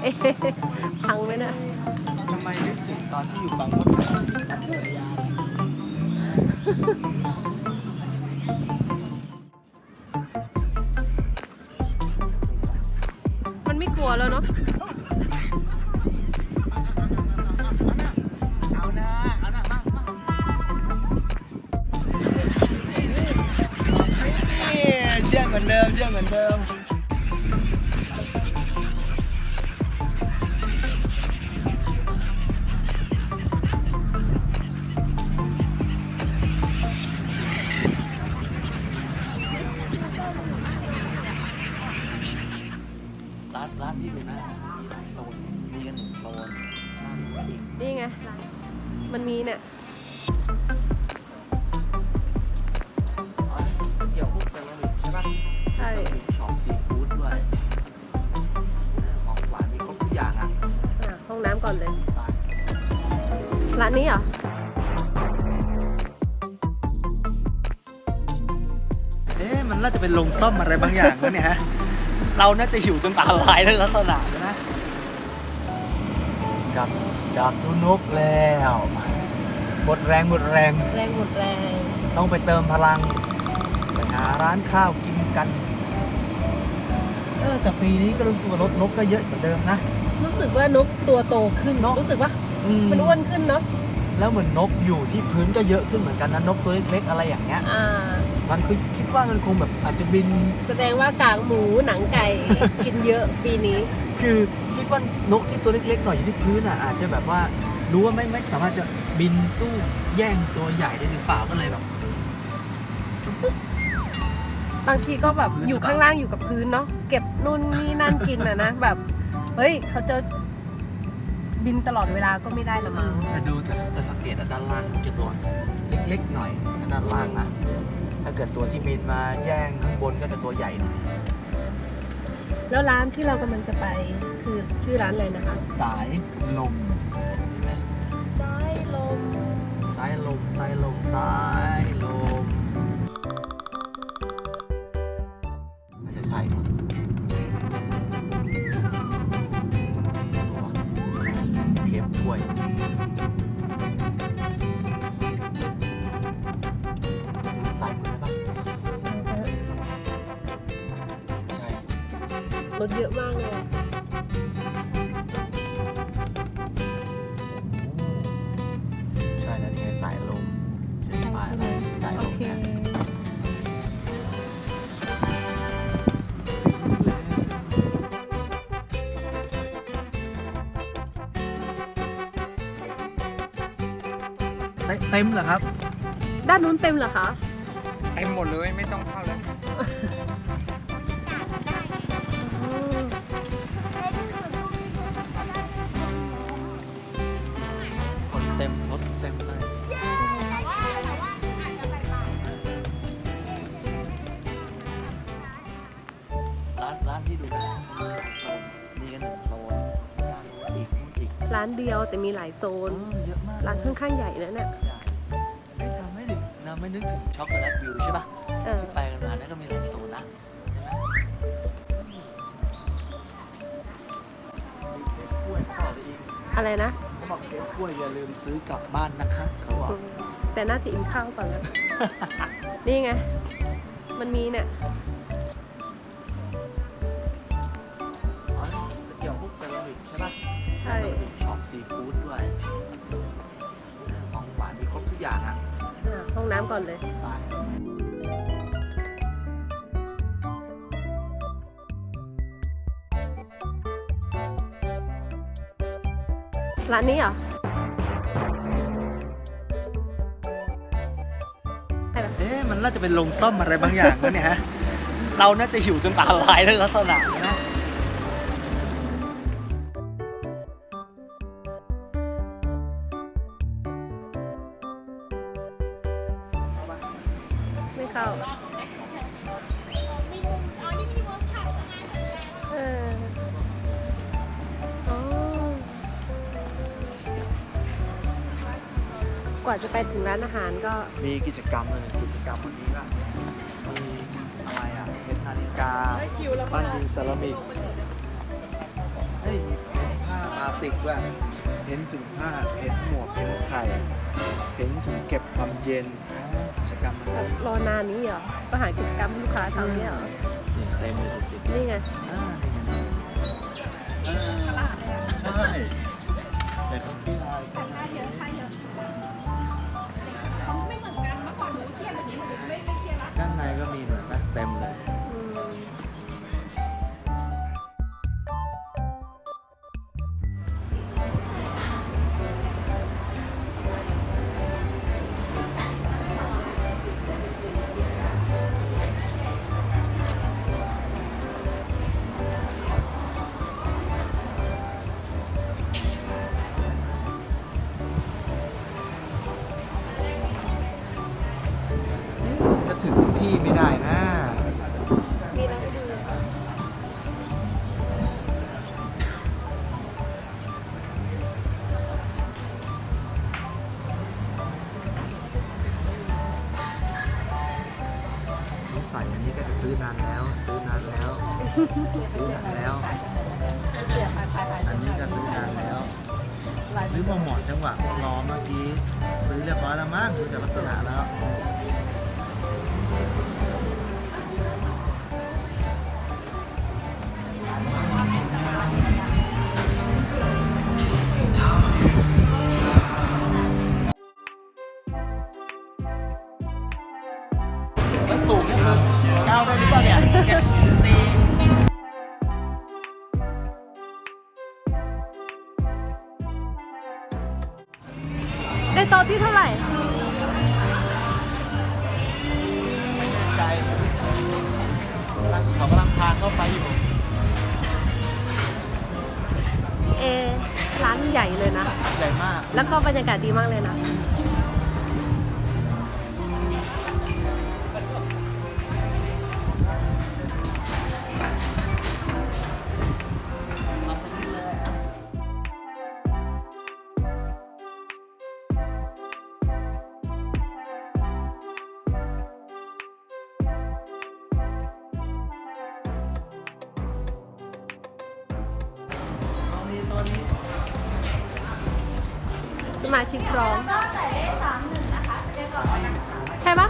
เอ๊ะพังไหมนะทำไมนึกถึงตอนที่อยู่บางมดมันไม่กลัวแล้วเนาะเชื่อเหมือนเดิมเชื่อเหมือนเดิม ร้านร้านที่ดูนะมีหลายโซนมีกันหนึ่งโซนนี่ไง มันมีเนี่ย อ๋อเกี่ยวพวกเซรามิกใช่ปะใช่ เซรามิกช็อปซีฟู้ดด้วยของหวานมีครบทุกอย่างอะอะห้องน้ำก่อนเลย ไป ร้านนี้เหรอ เอ๊ะมันน่าจะเป็นโรงซ่อมอะไรบางอย่างนะเนี่ยฮะ เราน่าจะหิวจนตาลายในลักษณะนะจับจับดูนกแล้วหมดแรงหมดแรง แรงหมดแรง ต้องไปเติมพลังไปหาร้านข้าวกินกัน เออแต่ปีนี้ก็รู้สึกว่ารถนกก็เยอะเหมือนเดิมนะ รู้สึกว่านกตัวโตขึ้น เนอะ รู้สึกว่าอื มันอ้วนขึ้นเนาะ แล้วเหมือนนกอยู่ที่พื้นก็เยอะขึ้นเหมือนกันนะนกตัวเล็กๆอะไรอย่างเงี้ย อ่า มันคือคิดว่ามันคงแบบอาจจะบิน แสดงว่ากากหมูหนังไก่ กินเยอะปีนี้ คือคิดว่านกที่ตัวเล็กๆหน่อยอยู่ที่พื้นอะอาจจะแบบว่ารู้ว่าไม่ไม่สามารถจะบินสู้แย่งตัวใหญ่ได้หรือเปล่าก็เลยแบบ บางทีก็แบบพื้นอยู่หรือเปล่าข้างล่างอยู่กับพื้นเนาะเก็บนู่นนี่นั่นกินอะนะแบบ เฮ้ยเขาจะ บินตลอดเวลาก็ไม่ได้ละมั้งแต่ดูแต่แต่สังเกตอะด้านล่างมันจะตัวเล็กๆหน่อยด้านล่างนะถ้าเกิดตัวที่บินมาแย่งข้างบนก็จะตัวใหญ่หน่อยแล้วร้านที่เรากำลังจะไปคือชื่อร้านอะไรนะคะ สายลมเห็นไหมสายลมสายลมสายลมสายลม ตัวเข็มถ้วยสายมือได้ปะใช่ รถเยอะมากเลย เต็มเหรอครับ ด้านนู้นเต็มเหรอคะเต็มหมดเลยไม่ต้องเข้าแล้วอืมคนเต็มรถเต็มเลยร้านร้านที่ดูนะโซนนี่กันหนึ่งโซนอีกอีกร้านเดียวแต่มีหลายโซเอนอเยอะมากร้านค่อนข้างใหญ่นะเนี่ย นึกถึงช็อกโกแลตวิวใช่ปะเออ ที่ไปกันมาเนี่ยก็มีหลายโซนนะใช่ไหมมีเค้กกล้วยเขาบอกอีกอะไรนะ เขาบอกเค้กกล้วยอย่าลืมซื้อกลับบ้านนะคะเขาบอกอืมแต่น่าจะอิ่มข้าวก่อนนะ นี่ไง มันมีเนี่ย อ๋อเกี่ยวพวกเซรามิกใช่ปะใช่ เซรามิกช็อปซีฟู้ดด้วยำก่อนเลย ร้านนี้เหรอเอ๊ะมันน่าจะเป็นโรงซ่อมอะไรบางอย่างนะเนี่ยฮะ เราน่าจะหิวจนตาลายในลักษณะนะ ว่าจะไปถึงร้านอาหารก็ มีกิจกรรมเลยกิจกรรมวันนี้ก็มีอะไรอะเพชรนาฬิกาบ้านดินเซรามิกเอ้ยมีผ้าบาติกด้วยเห็นถึงผ้าเห็นหมวกเห็นไข่เห็นถึงเก็บความเย็นกิจกรรมอะไรรอนานนี้เหรอก็หากิจกรรมให้ลูกค้าทำเนี่ยเหรอเต็มเลยติดนี่ไงๆอ่านี่ไงใช่แต่เขาที่ลายเป็ ถึงที่ไม่ได้นะ มีแล้วก็ดูสงสัยอันนี้ก็จะซื้อนานแล้ว ซื้อนานแล้ว ซื้อนานแล้วอันนี้ก็ซื้อนานแล้ว หรือมาเหมาะจังหวะรอเมื่อกี้ ซื้อเรียบร้อยแล้วมั้งดูจากลักษณะแล้วมัน สูงเนี่ยครับก้าวได้หรือเปล่าเนี่ยเจ็ดตี งเขากำลังพาเข้าไปอยู่ เอร้านใหญ่เลยนะ ใหญ่มาก แล้วก็บรรยากาศดีมากเลยนะ มาชิกพร้อมใช่ปะ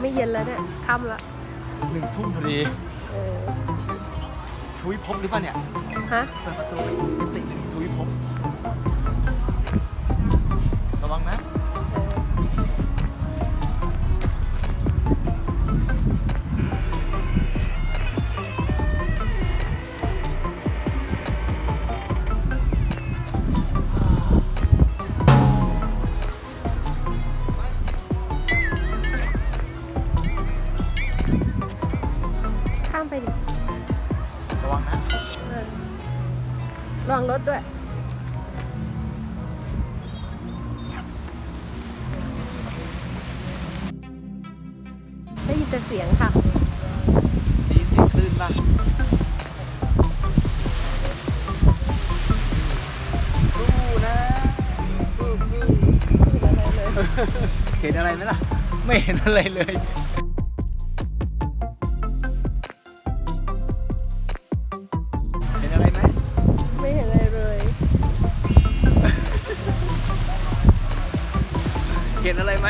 ไม่เย็นแล้วเนี่ยค่ำละหนึ่งทุ่มพอดีเออทวิภพหรือเปล่าเนี่ย ฮะเปิดประตูไปมิติหนึ่งทวิภพระวังนะ ได้ยินแต่เสียงค่ะดีเสียงคลื่นบ้างสู้นะสู้สู้เห็นอะไรไหมล่ะ ไม่เห็นอะไรเลยเห็นอะไรไหมไม่เห็นอะไรเลยเห็นอะไรไหม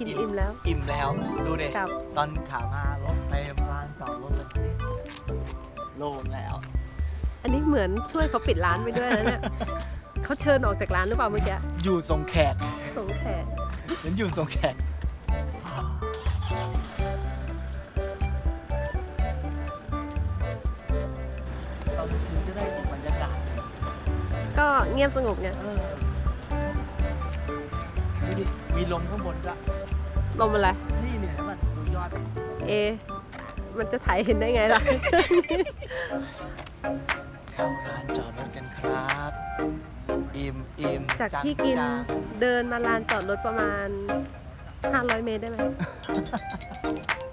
กินอิ่มแล้ว อิ่มแล้ว ดูดิครับ ตอนขามา รถเต็มลานจอดรถแบบนี้โล่งแล้ว อันนี้เหมือนช่วยเขาปิดร้านไปด้วยนะเนี่ยเขาเชิญออกจากร้านหรือเปล่าเมื่อกี้อยู่ทรงแขกสงแขกเหมือนอยู่ทรงแขก ตอนคืนจะได้บรรยากาศก็เงียบสงบเนี่ย เออดูดิ มีลมข้างบนจ้ะลมอะไร นี่เนี่ยมันดูยอดเอ มันจะถ่ายเห็นได้ไงล่ะ เข้าลานจอดรถกันครับอิ่มอิ่มจากจังที่กินจังเดินมาลานจอดรถประมาณ 500 เมตรได้ไหม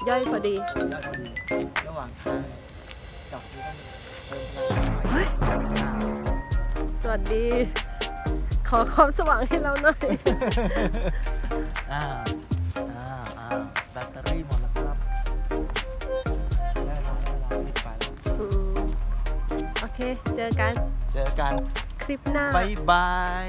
ย่อยพอดียอดดีระหว่างทางจอดที่ต้องเติมพลังเฮ้ยสวัสดี ขอความสว่างให้เราหน่อยอ้าวอ้าวอ้าวแบตเตอรี่หมดแล้วครับได้เวลาได้เวลาปิดไฟแล้วอืมโอเค เจอกันเจอกันคลิปหน้าบายบาย